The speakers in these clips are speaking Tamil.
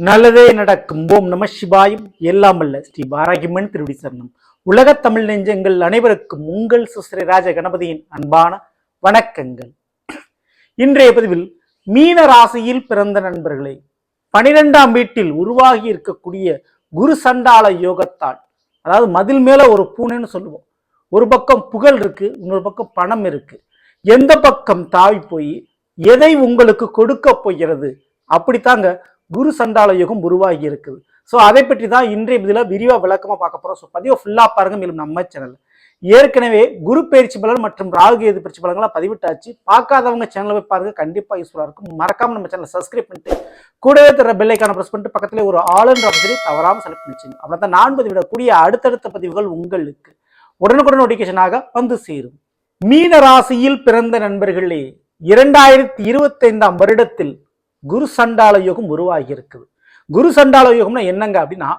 நல்லதே நடக்கும். ஓம் நம சிவாயும். எல்லாம் அல்ல ஸ்ரீ பாராகிமன் திருவடி சரணம். உலக தமிழ் நெஞ்சங்கள் அனைவருக்கும் உங்கள் சுஸ்ரீ ராஜ கணபதியின் அன்பான வணக்கங்கள். இன்றைய பதிவில் மீன ராசியில் பிறந்த நண்பர்களே பனிரெண்டாம் வீட்டில் உருவாகி இருக்கக்கூடிய குரு சண்டால யோகத்தால் அதாவது மதில் மேல ஒரு பூனைன்னு சொல்லுவோம். ஒரு பக்கம் புகழ் இருக்கு இன்னொரு பக்கம் பணம் இருக்கு. எந்த பக்கம் தாவி போய் எதை உங்களுக்கு கொடுக்க போகிறது? அப்படித்தாங்க குரு சண்டால யுகம் உருவாகி இருக்குது. ஸோ அதை பற்றி தான் இன்றைய இதில் விரிவாக விளக்கமாக பார்க்க போகிறோம் ஸோ பதிவை ஃபுல்லாக பாருங்க மேலும் நம்ம சேனல் ஏற்கனவே குரு பயிற்சி பலன் மற்றும் ராகு கேது பயிற்சி பலன்களாக பதிவிட்டாச்சு. பார்க்காதவங்க சேனலை போய் பாருங்க கண்டிப்பாக யூஸ்ஃபுல்லாக இருக்கும். மறக்காமல் நம்ம சேனலை சப்ஸ்கிரைப் பண்ணிட்டு கூடவே தர பெல்லைக்கான ப்ரெஸ் பண்ணிட்டு பக்கத்துல ஒரு ஆளுன்ற பற்றி தவறாமல் செலக்ட் பண்ணிச்சுங்க அவ்வளோ தான் நான் பதிவிடக்கூடிய அடுத்தடுத்த பதிவுகள் உங்களுக்கு உடனுக்குடன் நோட்டிஃபிகேஷனாக வந்து சேரும். மீன ராசியில் பிறந்த நண்பர்களே இரண்டாயிரத்தி இருபத்தைந்தாம் வருடத்தில் குரு சண்டால யோகம் உருவாகி இருக்குது குரு சண்டால யோகம்னா என்னங்க அப்படின்னா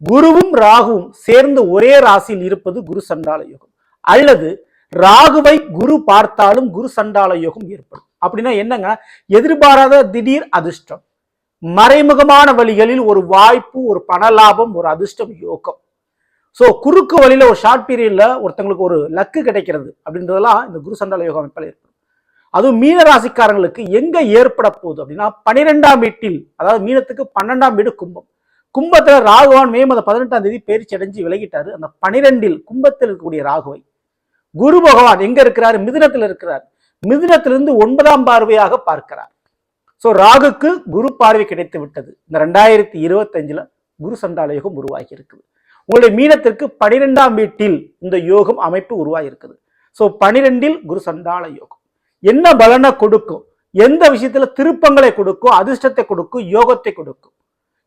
குருவும் ராகுவும் சேர்ந்து ஒரே ராசியில் இருப்பது குரு சண்டால யோகம் அல்லது ராகுவை குரு பார்த்தாலும் குரு சண்டால யோகம் ஏற்படும். அப்படின்னா என்னங்க? எதிர்பாராத திடீர் அதிர்ஷ்டம். மறைமுகமான வழிகளில் ஒரு வாய்ப்பு ஒரு பண லாபம் ஒரு அதிர்ஷ்டம் யோகம். ஸோ குறுக்கு வழியில ஒரு ஷார்ட் பீரியட்ல ஒருத்தங்களுக்கு ஒரு லக்கு கிடைக்கிறது அப்படின்றதெல்லாம் இந்த குரு சண்டால யோகம் அமைப்பில் ஏற்படும். அதுவும் மீன ராசிக்காரங்களுக்கு எங்க ஏற்பட போகுது அப்படின்னா பனிரெண்டாம் வீட்டில் அதாவது மீனத்துக்கு பன்னெண்டாம் வீடு கும்பம். கும்பத்துல ராகுவான் மே மாதம் பதினெட்டாம் தேதி பேரிச்சு அடைஞ்சு விலகிட்டாரு. அந்த பனிரெண்டில் கும்பத்தில் இருக்கக்கூடிய ராகுவை. குரு பகவான் எங்க இருக்கிறார்? மிதுனத்தில் இருக்கிறார். மிதுனத்திலிருந்து ஒன்பதாம் பார்வையாக பார்க்கிறார். ஸோ ராகுக்கு குரு பார்வை கிடைத்து விட்டது. இந்த ரெண்டாயிரத்தி இருபத்தஞ்சுல குரு சண்டால யோகம் உருவாகி இருக்குது. உங்களுடைய மீனத்திற்கு பனிரெண்டாம் வீட்டில் இந்த யோகம் அமைப்பு உருவாகி இருக்குது. ஸோ பனிரெண்டில் குரு சண்டால யோகம் என்ன பலனை கொடுக்கும்? எந்த விஷயத்துல திருப்பங்களை கொடுக்கும்? அதிர்ஷ்டத்தை கொடுக்கும்? யோகத்தை கொடுக்கும்?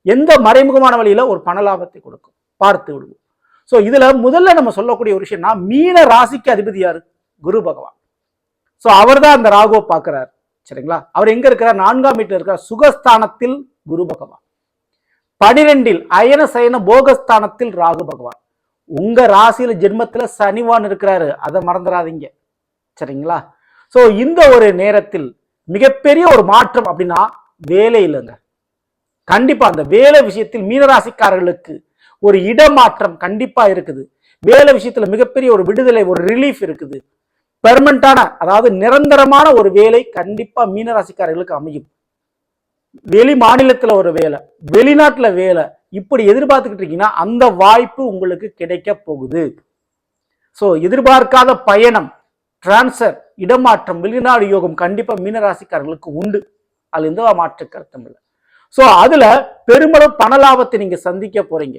எந்த மறைமுகமான வழியில ஒரு பண லாபத்தை கொடுக்கும்? பார்த்து விடுவோம். ஸோ இதுல முதல்ல நம்ம சொல்லக்கூடிய ஒரு விஷயம்னா மீன ராசிக்கு அதிபதி யாரு? குரு பகவான். ஸோ அவர் தான் அந்த ராகுவை பார்க்கிறார். சரிங்களா? அவர் எங்க இருக்கிறார்? நான்காம் வீட்டில் இருக்கிறார். சுகஸ்தானத்தில் குரு பகவான். பனிரெண்டில் அயன சயன போகஸ்தானத்தில் ராகு பகவான். உங்க ராசியில ஜென்மத்துல சனிவான் இருக்கிறாரு. அதை மறந்துடாதீங்க. சரிங்களா? ஸோ இந்த ஒரு நேரத்தில் மிகப்பெரிய ஒரு மாற்றம் அப்படின்னா வேலை இல்லைங்க. கண்டிப்பா அந்த வேலை விஷயத்தில் மீனராசிக்காரர்களுக்கு ஒரு இடமாற்றம் கண்டிப்பா இருக்குது. வேலை விஷயத்துல மிகப்பெரிய ஒரு விடுதலை ஒரு ரிலீஃப் இருக்குது. பெர்மனண்டான அதாவது நிரந்தரமான ஒரு வேலை கண்டிப்பா மீனராசிக்காரர்களுக்கு அமையும். வெளி மாநிலத்துல ஒரு வேலை வெளிநாட்டுல வேலை இப்படி எதிர்பார்த்துக்கிட்டு இருக்கீங்கன்னா அந்த வாய்ப்பு உங்களுக்கு கிடைக்க போகுது. ஸோ எதிர்பார்க்காத பயணம் டிரான்ஸ்ஃபர் இடமாற்றம் வெளிநாடு யோகம் கண்டிப்பாக மீனராசிக்காரர்களுக்கு உண்டு. அதுல எந்த மாற்று கருத்தம் இல்லை. ஸோ அதுல பெருமளவு பண லாபத்தை நீங்க சந்திக்க போறீங்க.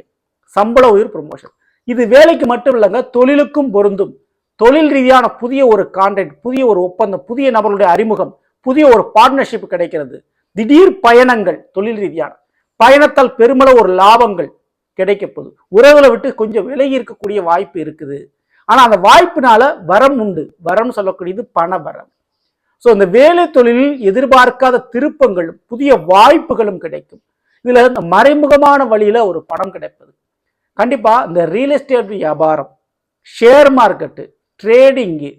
சம்பள உயிர் ப்ரொமோஷன் இது வேலைக்கு மட்டும் இல்லைங்க தொழிலுக்கும் பொருந்தும். தொழில் ரீதியான புதிய ஒரு கான்ட்ராக்ட் புதிய ஒரு ஒப்பந்தம் புதிய நபர்களுடைய அறிமுகம் புதிய ஒரு பார்ட்னர்ஷிப் கிடைக்கிறது. திடீர் பயணங்கள் தொழில் ரீதியான. பயணத்தால் பெருமளவு ஒரு லாபங்கள் கிடைக்கப்போகுது உறவுகளை விட்டு கொஞ்சம் விலகி இருக்கக்கூடிய வாய்ப்பு இருக்குது. ஆனால் அந்த வாய்ப்பினால வரம் உண்டு. வரம் சொல்லக்கூடியது பண வரம். ஸோ இந்த வேலை தொழிலில் எதிர்பார்க்காத திருப்பங்களும் புதிய வாய்ப்புகளும் கிடைக்கும். இதில் இந்த மறைமுகமான வழியில் ஒரு பணம் கிடைப்பது. கண்டிப்பாக இந்த ரியல் எஸ்டேட் வியாபாரம் share market trading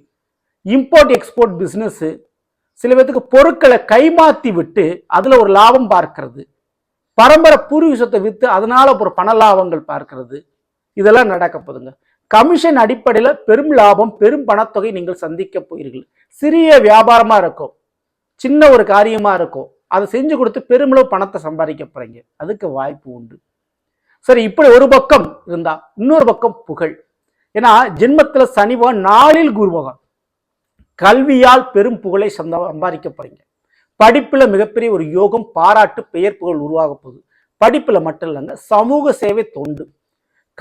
import export business சில பேத்துக்கு பொருட்களை கைமாற்றி விட்டு அதில் ஒரு லாபம் பார்க்கறது. பரம்பரை பூர்வீகத்தை விற்று அதனால் ஒரு பண லாபங்கள் பார்க்கறது. இதெல்லாம் நடக்க போதுங்க. கமிஷன் அடிப்படையில் பெரும் லாபம் பெரும் பணத்தொகை நீங்கள் சந்திக்க போகிறீர்கள். சிறிய வியாபாரமாக இருக்கும். சின்ன ஒரு காரியமாக இருக்கும். அதை செஞ்சு கொடுத்து பெருமளவு பணத்தை சம்பாதிக்க போகிறீங்க அதுக்கு வாய்ப்பு உண்டு. சரி இப்படி ஒரு பக்கம் இருந்தா இன்னொரு பக்கம் புகழ். ஏன்னா ஜென்மத்தில் சனிபகவான் நாளில் குருபகவான் கல்வியால் பெரும் புகழை சந்த- சம்பாதிக்க போகிறீங்க படிப்பில் மிகப்பெரிய ஒரு யோகம் பாராட்டு பெயர் புகழ் உருவாக போகுது. படிப்பில் மட்டும் இல்லைங்க சமூக சேவை தொண்டு.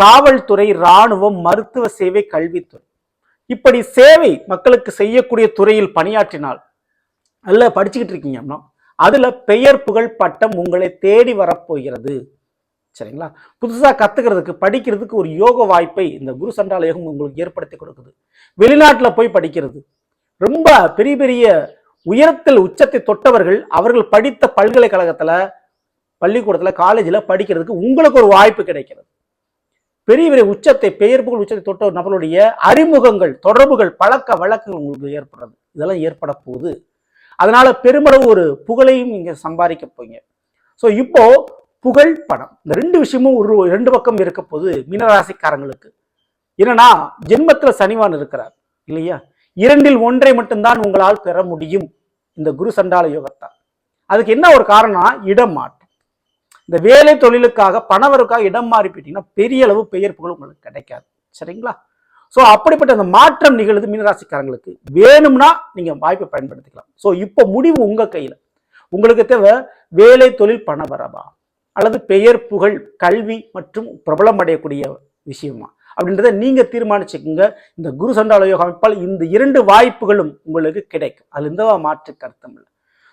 காவல்துறை இராணுவம் மருத்துவ சேவை கல்வித்துறை. இப்படி சேவை மக்களுக்கு செய்யக்கூடிய துறையில் பணியாற்றினால் அல்ல படிச்சுக்கிட்டு இருக்கீங்க அப்படின்னா, அதுல பெயர் புகழ் பட்டம் உங்களை தேடி வரப்போகிறது. சரிங்களா? புதுசாக கத்துக்கிறதுக்கு படிக்கிறதுக்கு ஒரு யோக வாய்ப்பை இந்த குரு சண்டால யோகம் உங்களுக்கு ஏற்படுத்தி கொடுக்குது. வெளிநாட்டில் போய் படிக்கிறது. ரொம்ப பெரிய பெரிய உயரத்தில் உச்சத்தை தொட்டவர்கள் அவர்கள் படித்த பல்கலைக்கழகத்தில் பள்ளிக்கூடத்தில் காலேஜில் படிக்கிறதுக்கு உங்களுக்கு ஒரு வாய்ப்பு கிடைக்கிறது. பெரிய பெரிய உச்சத்தை பெயர் புகழ் உச்சத்தை தொட்ட நபருடைய அறிமுகங்கள் தொடர்புகள் பழக்க வழக்கங்கள் உங்களுக்கு ஏற்படுறது. இதெல்லாம் ஏற்பட போகுது அதனால பெருமளவு ஒரு புகழையும் நீங்க சம்பாதிக்க போங்க ஸோ இப்போ புகழ் பணம் இந்த ரெண்டு விஷயமும் ஒரு ரெண்டு பக்கம் இருக்க போது மீனராசிக்காரங்களுக்கு. என்னன்னா ஜென்மத்தில் சனிவான் இருக்கிறார் இல்லையா? இரண்டில் ஒன்றை மட்டும்தான் உங்களால் பெற முடியும். இந்த குரு சண்டால யோகத்தான் அதுக்கு என்ன ஒரு காரணம்னா இடம் மாற்றம் இந்த வேலை தொழிலுக்காக பணவருக்காக இடம் மாறி போயிட்டீங்கன்னா பெரிய அளவு பெயர் புகழ் உங்களுக்கு கிடைக்காது. சரிங்களா? ஸோ அப்படிப்பட்ட அந்த மாற்றம் நிகழுது மீனராசிக்காரங்களுக்கு. வேணும்னா நீங்கள் வாய்ப்பை பயன்படுத்திக்கலாம். ஸோ இப்போ முடிவு உங்கள் கையில். உங்களுக்கு தேவை வேலை தொழில் பண வரவா? அல்லது பெயர் புகழ் கல்வி மற்றும் பிரபலம் அடையக்கூடிய விஷயமா? அப்படின்றத நீங்கள் தீர்மானிச்சுக்கோங்க. இந்த குரு சண்டால யோக அமைப்பால் இந்த இரண்டு வாய்ப்புகளும் உங்களுக்கு கிடைக்கும். அதில் எந்த மாற்று கருத்தும் இல்லை.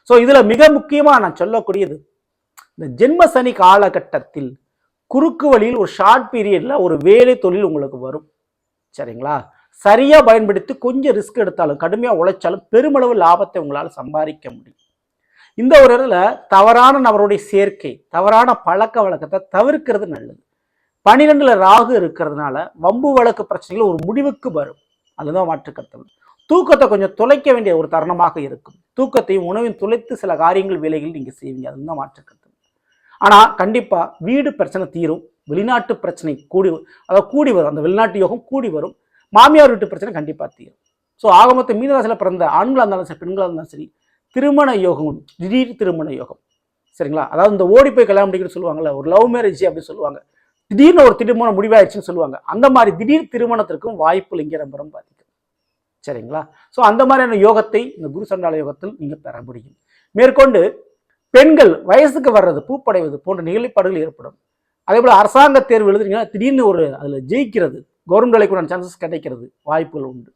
ஸோ இதில் மிக முக்கியமாக நான் சொல்லக்கூடியது இந்த ஜென்ம சனி காலகட்டத்தில் குறுக்கு வழியில் ஒரு ஷார்ட் பீரியடில் ஒரு வேலை தொழில் உங்களுக்கு வரும். சரிங்களா? சரியாக பயன்படுத்தி கொஞ்சம் ரிஸ்க் எடுத்தாலும் கடுமையாக உழைச்சாலும் பெருமளவு லாபத்தை உங்களால் சம்பாதிக்க முடியும். இந்த ஒரு இடத்துல தவறான நபருடைய சேர்க்கை தவறான பழக்க வழக்கத்தை தவிர்க்கிறது நல்லது. பனிரெண்டில் ராகு இருக்கிறதுனால வம்பு வழக்கு பிரச்சனைகள் ஒரு முடிவுக்கு வரும். அதுதான் மாற்று தூக்கத்தை கொஞ்சம் துளைக்க வேண்டிய ஒரு தருணமாக இருக்கும். தூக்கத்தையும் உணவையும் துளைத்து சில காரியங்கள் வேலைகள் நீங்கள் செய்வீங்க. அதுதான் மாற்று ஆனால் கண்டிப்பாக வீடு பிரச்சனை தீரும் வெளிநாட்டு பிரச்சனை கூடி அதாவது கூடி வரும். அந்த வெளிநாட்டு யோகம் கூடி வரும். மாமியார் வீட்டு பிரச்சனை கண்டிப்பாக தீரும். ஸோ ஆகமொத்த மீனராசியில் பிறந்த ஆண்களாக இருந்தாலும் சரி பெண்களாக இருந்தாலும் சரி திருமண யோகம் திடீர் திருமண யோகம். சரிங்களா? அதாவது இந்த ஓடி போய் கல்யாணம் பண்ணிக்கிட்டு சொல்லுவாங்கல்ல ஒரு லவ் மேரேஜ் அப்படின்னு சொல்லுவாங்க. திடீர்னு ஒரு திருமணம் முடிவாயிடுச்சுன்னு சொல்லுவாங்க. அந்த மாதிரி திடீர் திருமணத்திற்கும் வாய்ப்பு இங்கே ரொம்ப ரொம்ப சரிங்களா? ஸோ அந்த மாதிரியான யோகத்தை இந்த குரு சண்டால யோகத்தில் நீங்கள் பெற முடியும். மேற்கொண்டு பெண்கள் வயசுக்கு வர்றது பூப்படைவது போன்ற நிகழ்ப்பாடுகள் ஏற்படும். அதே போல் அரசாங்க தேர்வு எழுதுறீங்கன்னா திடீர்னு ஒரு அதில் ஜெயிக்கிறது கவர்மெண்ட் வேலைக்குண்டான சான்சஸ் கிடைக்கிறது வாய்ப்புகள் உண்டு.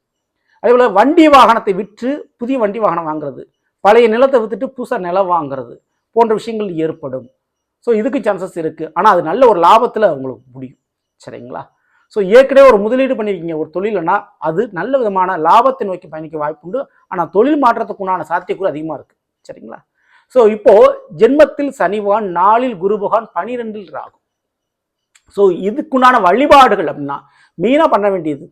அதே போல் வண்டி வாகனத்தை விற்று புதிய வண்டி வாகனம் வாங்குறது பழைய நிலத்தை வித்துட்டு புதுசாக நிலம் வாங்குறது போன்ற விஷயங்கள் ஏற்படும். ஸோ இதுக்கு சான்சஸ் இருக்குது ஆனால் அது நல்ல ஒரு லாபத்தில் உங்களுக்கு முடியும். சரிங்களா? ஸோ ஏற்கனவே ஒரு முதலீடு பண்ணியிருக்கீங்க ஒரு தொழில்னா அது நல்ல விதமான லாபத்தை நோக்கி பயணிக்க வாய்ப்பு உண்டு. ஆனால் தொழில் மாற்றத்துக்கு உண்டான சாத்தியக்கூறு அதிகமாக இருக்குது சரிங்களா? ஸோ இப்போ ஜென்மத்தில் சனிவான் நாளில் குரு பகவான் பனிரெண்டில் ராகும் ஸோ இதுக்குண்டான வழிபாடுகள் அப்படின்னா மீனாக பண்ண வேண்டியது.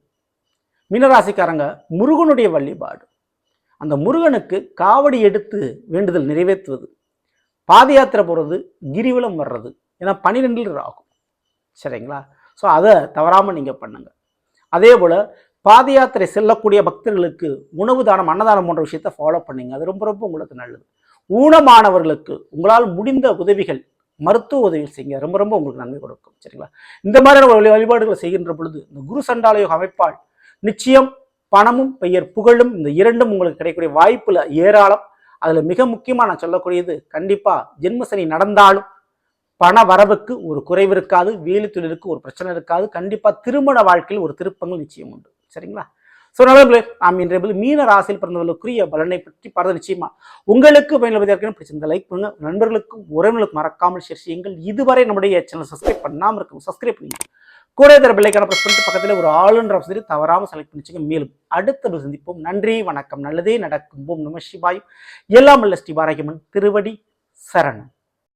மீனராசிக்காரங்க முருகனுடைய வழிபாடு. அந்த முருகனுக்கு காவடி எடுத்து வேண்டுதல் நிறைவேற்றுவது. பாத யாத்திரை போகிறது கிரிவலம் வர்றது. ஏன்னா பன்னிரெண்டில் ராகும் சரிங்களா? ஸோ அதை தவறாமல் நீங்கள் பண்ணுங்கள் அதே போல் பாத யாத்திரை செல்லக்கூடிய பக்தர்களுக்கு உணவு தானம் அன்னதானம் போன்ற விஷயத்தை ஃபாலோ பண்ணிங்க. அது ரொம்ப ரொம்ப உங்களுக்கு நல்லது. ஊனமானவர்களுக்கு உங்களால் முடிந்த உதவிகள் மருத்துவ உதவிகள் செய்யுங்க. ரொம்ப ரொம்ப உங்களுக்கு நன்மை கொடுக்கும். சரிங்களா? இந்த மாதிரியான வழிபாடுகளை செய்கின்ற பொழுது இந்த குரு சண்டாலயோக அமைப்பால் நிச்சயம் பணமும் பெயர் புகழும் இந்த இரண்டும் உங்களுக்கு கிடைக்கக்கூடிய வாய்ப்பில் ஏராளம். அதில் மிக முக்கியமாக நான் சொல்லக்கூடியது கண்டிப்பாக ஜென்மசனி நடந்தாலும் பண வரவுக்கு ஒரு குறைவு இருக்காது வேலி தொழிலுக்கு ஒரு பிரச்சனை இருக்காது. கண்டிப்பாக திருமண வாழ்க்கையில் ஒரு திருப்பங்கள் நிச்சயம் உண்டு. சரிங்களா? ஸோ நல்லபடியே நாம் இன்றைய மீன ராசியில் பிறந்தவர்களுக்குரிய பலனை பற்றி பரத நிச்சயமா. உங்களுக்கு பயன்படுத்தியிருக்கணும் பிடிச்சிருந்த லைக் பண்ணுங்க. நண்பர்களுக்கும் உறவினர்களுக்கும் மறக்காமல் ஷேர் செய்யுங்கள். இதுவரை நம்முடைய சேனல் சப்ஸ்கிரைப் பண்ணாமல் இருக்கும் சப்ஸ்கிரைப் பண்ணுங்க கூட தர பிள்ளைக்கான ப்ரெஸ் பண்ணிட்டு பக்கத்தில் ஒரு ஆளுன்ற வசதி தவறாமல் செலக்ட் பண்ணிச்சுங்க. மேலும் அடுத்த சந்திப்போம். நன்றி வணக்கம். நல்லதே நடக்கும். ஓம் நம சிவாயும். எல்லாம் அல்ல ஸ்ரீ பாராகியம்மன் திருவடி சரணம்.